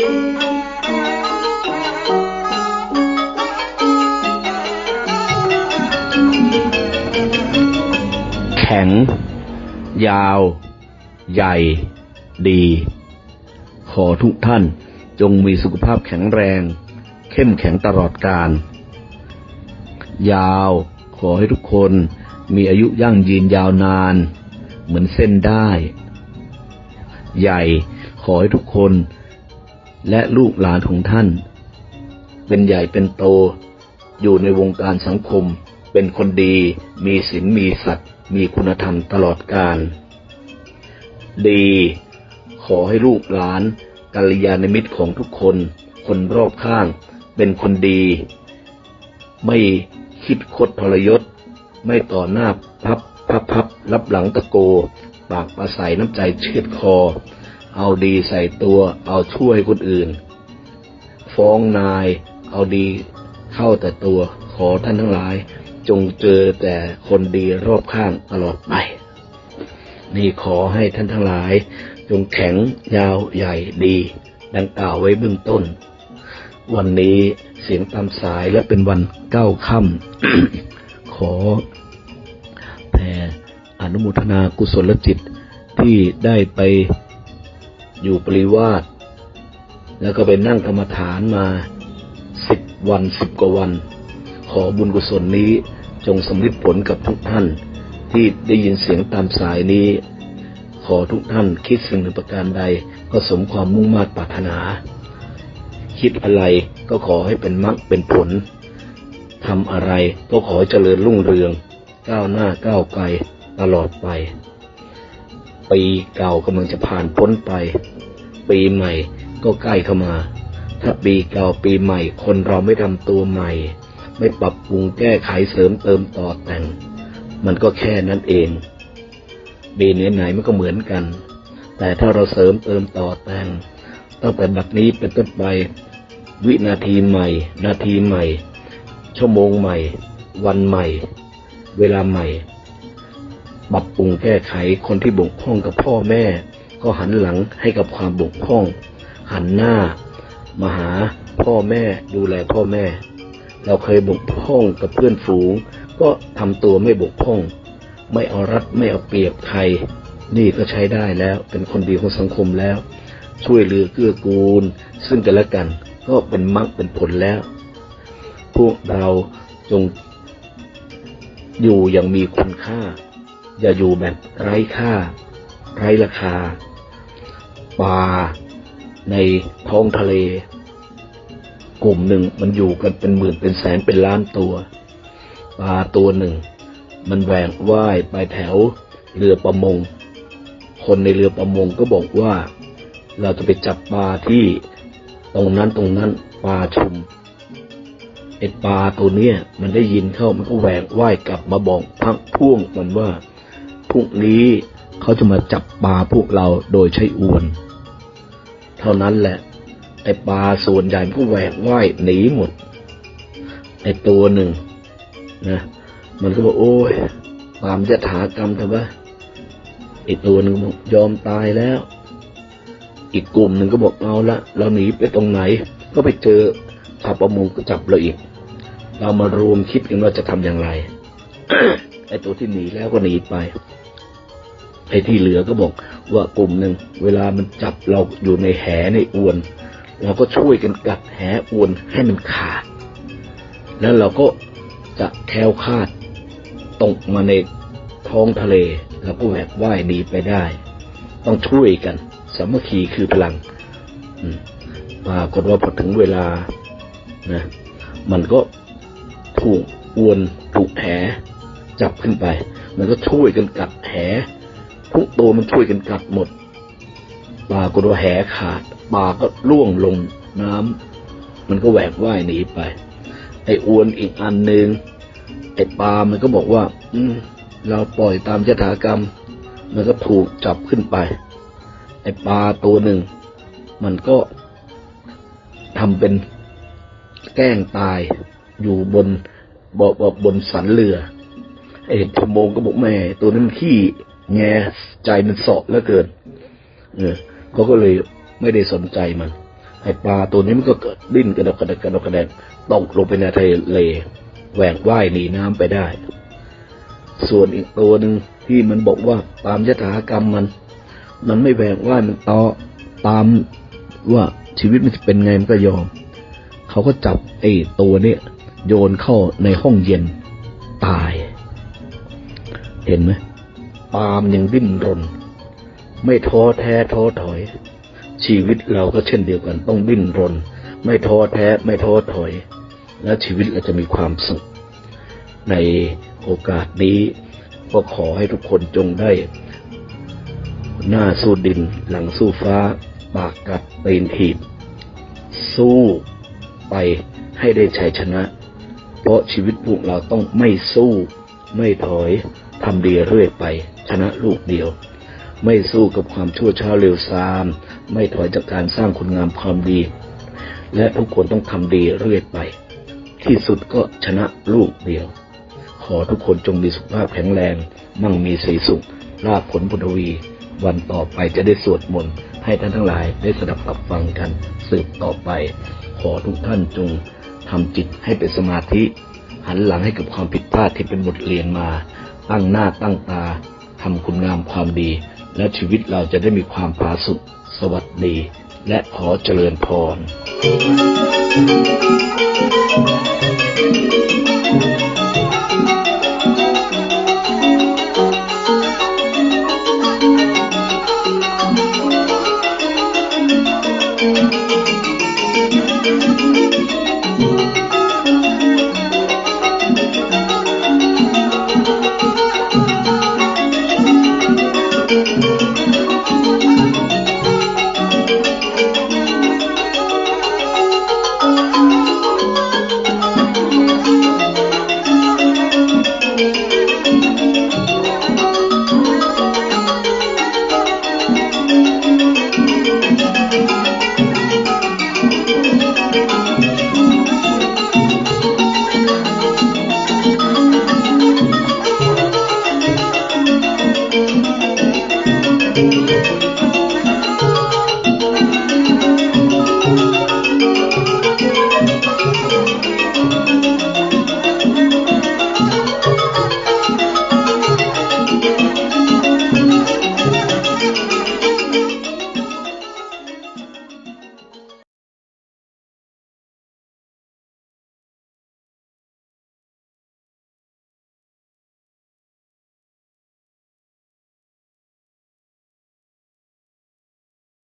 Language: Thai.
แข็ง ยาว ใหญ่ ดี ขอทุกท่านจงมีสุขภาพแข็งแรง เข้มแข็งตลอดกาลยาว ขอให้ทุกคนมีอายุยั่งยืนยาวนาน เหมือนเส้นได้ ใหญ่ ขอให้ทุกคน และลูกหลานของท่าน เป็นใหญ่เป็นโต อยู่ในวงการสังคม เป็นคนดี มีศีลมีสัตว์ มีคุณธรรมตลอดกาลดี ขอให้ลูกหลานกัลยาณมิตรของทุกคน คนรอบข้าง เป็นคนดี ไม่คิดคดทรยศ ไม่ต่อหน้าพับพับพับรับหลังตะโก ปากประใสน้ำใจเชือดคอ เอาดีใส่ตัว เอาช่วยคนอื่น ฟ้องนาย เอาดีเข้าแต่ตัว ขอท่านทั้งหลาย จงเจอแต่คนดีรอบข้างตลอดไป นี่ขอให้ท่านทั้งหลาย จงแข็งยาวใหญ่ดี ดังกล่าวไว้เบื้องต้น วันนี้เสียงตามสายและเป็นวันเก้าค่ำขอแผ่อนุโมทนากุศลจิตที่ได้ไป อยู่ปริวาสแล้วก็ไปนั่งกรรมฐานมาสิบวันสิบกว่าวัน ขอบุญกุศลนี้จงสำลิดผลกับทุกท่าน ที่ได้ยินเสียงตามสายนี้ ขอทุกท่านคิดสิ่งหนึ่งประการใดก็สมความมุ่งมา่ปรารถนา คิดอะไรก็ขอให้เป็นมรรคเป็นผลทำอะไรก็ขอให้เจริญรุ่งเรือง ก้าวหน้าก้าวไกลตลอดไป ปีเก่ากำลังจะผ่านพ้นไป ปีใหม่ก็ใกล้เข้ามา ถ้าปีเก่าปีใหม่ คนเราไม่ทำตัวใหม่ ไม่ปรับปรุงแก้ไขเสริมเติมต่อแต่ง มันก็แค่นั้นเองปีไหนๆมันก็เหมือนกัน แต่ถ้าเราเสริมเติมต่อแต่งตั้งแต่บัดนี้เป็นต้นไป วินาทีใหม่ นาทีใหม่ ชั่วโมงใหม่ วันใหม่ เวลาใหม่ ปรับปรุงแก้ไขคนที่บกพร่องกับพ่อแม่ ก็หันหลังให้กับความบกพร่อง หันหน้ามาหาพ่อแม่ดูแลพ่อแม่ เราเคยบกพร่องกับเพื่อนฝูง ก็ทำตัวไม่บกพร่อง ไม่เอารัดไม่เอาเปรียบใคร นี่ก็ใช้ได้แล้วเป็นคนดีของสังคมแล้ว ช่วยเหลือเกื้อกูล ซึ่งกันและกันก็เป็นมรรคเป็นผลแล้ว พวกเราจงอยู่อย่างมีคุณค่า อย่าอยู่แบบไร้ค่า ไร้ราคาปลาในท้องทะเล กลุ่มหนึ่งมันอยู่กันเป็นหมื่นเป็นแสนเป็นล้านตัวปลาตัวหนึ่ง มันแหวกว่ายไปแถวเรือประมง คนในเรือประมงก็บอกว่า เราจะไปจับปลาที่ตรงนั้นตรงนั้นปลาชุมไอปลาตัวเนี้ยมันได้ยินเข้ามันก็แหวกว่ายกลับมาบอกพักพ่วงมันว่า พรุ่งนี้เขาจะมาจับปลาพวกเราโดยใช้อวน เท่านั้นแหละ ไอปลาส่วนใหญ่ก็แหวกว่ายหนีหมด ไอตัวหนึ่งนะมันก็บอกโอ้ยความจะถากรรมเถอะไอตัวหนึ่งยอมตายแล้ว อีกกลุ่มหนึ่งก็บอกเอาละเราหนีไปตรงไหน ก็ไปเจอชาวประมงก็จับเราอีก เรามารวมคิดกันว่าจะทำอย่างไรไอตัวที่หนีแล้วก็หนีไป ไอ้ที่เหลือก็บอกว่ากลุ่มหนึ่งเวลามันจับเราอยู่ในแหในอวน เราก็ช่วยกันกัดแหอวนให้มันขาด แล้วเราก็จะแควคาดตกมาในท้องทะเลเราก็แหวกว่ายหนีไปได้ ต้องช่วยกันสามัคคีคือพลังปรากฏว่าพอถึงเวลานะมันก็ถูกอวนถูกแหจับขึ้นไป มันก็ช่วยกันกัดแห ทุกตัวมันช่วยกันกัดหมดปลากฏว่าแหขาดปลาก็ล่วงลงน้ำมันก็แหวกว่ายหนีไป ไอ้อวนอีกอันหนึ่งไอ้ปลามันก็บอกว่า อืมเราปล่อยตามยถากรรม มันก็ถูกจับขึ้นไป ไอ้ปลาตัวหนึ่ง มันก็ทำเป็นแกล้งตายอยู่บนบบบนสันเรือ ไอ้ชมโมงก็บอกแม่ ตัวนั้นขี้ แงใจมันเสาะเหลือเกินเออเขาก็เลยไม่ได้สนใจมันไอปลาตัวนี้มันก็เกิดดิ้นกระดกกระดกกระดกกระแดกตกลงไปในทะเลแหวกว่ายหนีน้ำไปได้ ส่วนอีกตัวหนึ่งที่มันบอกว่าตามยถากรรมมัน มันไม่แหวกว่ายมันต่อตามว่าชีวิตมันจะเป็นไงมันก็ยอม เขาก็จับไอ้ตัวเนี้ยโยนเข้าในห้องเย็นตาย เห็นไหม ปาล์มยังดิ้นรน ไม่ท้อแท้ท้อถอย ชีวิตเราก็เช่นเดียวกันต้องดิ้นรน ไม่ท้อแท้ไม่ท้อถอย และชีวิตเราจะมีความสุข ในโอกาสนี้ก็ขอให้ทุกคนจงได้ หน้าสู้ดิน หลังสู้ฟ้า ปากกัดตีนถีบสู้ไปให้ได้ชัยชนะ เพราะชีวิตพวกเราต้องไม่สู้ ไม่ถอยทำดีเรื่อยไป ชนะลูกเดียว ไม่สู้กับความชั่วช้าเร็วซาม ไม่ถอยจากการสร้างคุณงามความดี และทุกคนต้องทำดีเรื่อยไป ที่สุดก็ชนะลูกเดียว ขอทุกคนจงมีสุขภาพแข็งแรง มั่งมีสีสุขลาภผลบุญวี วันต่อไปจะได้สวดมนต์ให้ท่านทั้งหลายได้สดับตับฟังกันสืบต่อไป ขอทุกท่านจงทำจิตให้เป็นสมาธิ หันหลังให้กับความผิดพลาดที่เป็นบทเรียนมา ตั้งหน้าตั้งตา ทำคุณงามความดี และชีวิตเราจะได้มีความผาสุกสวัสดี และขอเจริญพร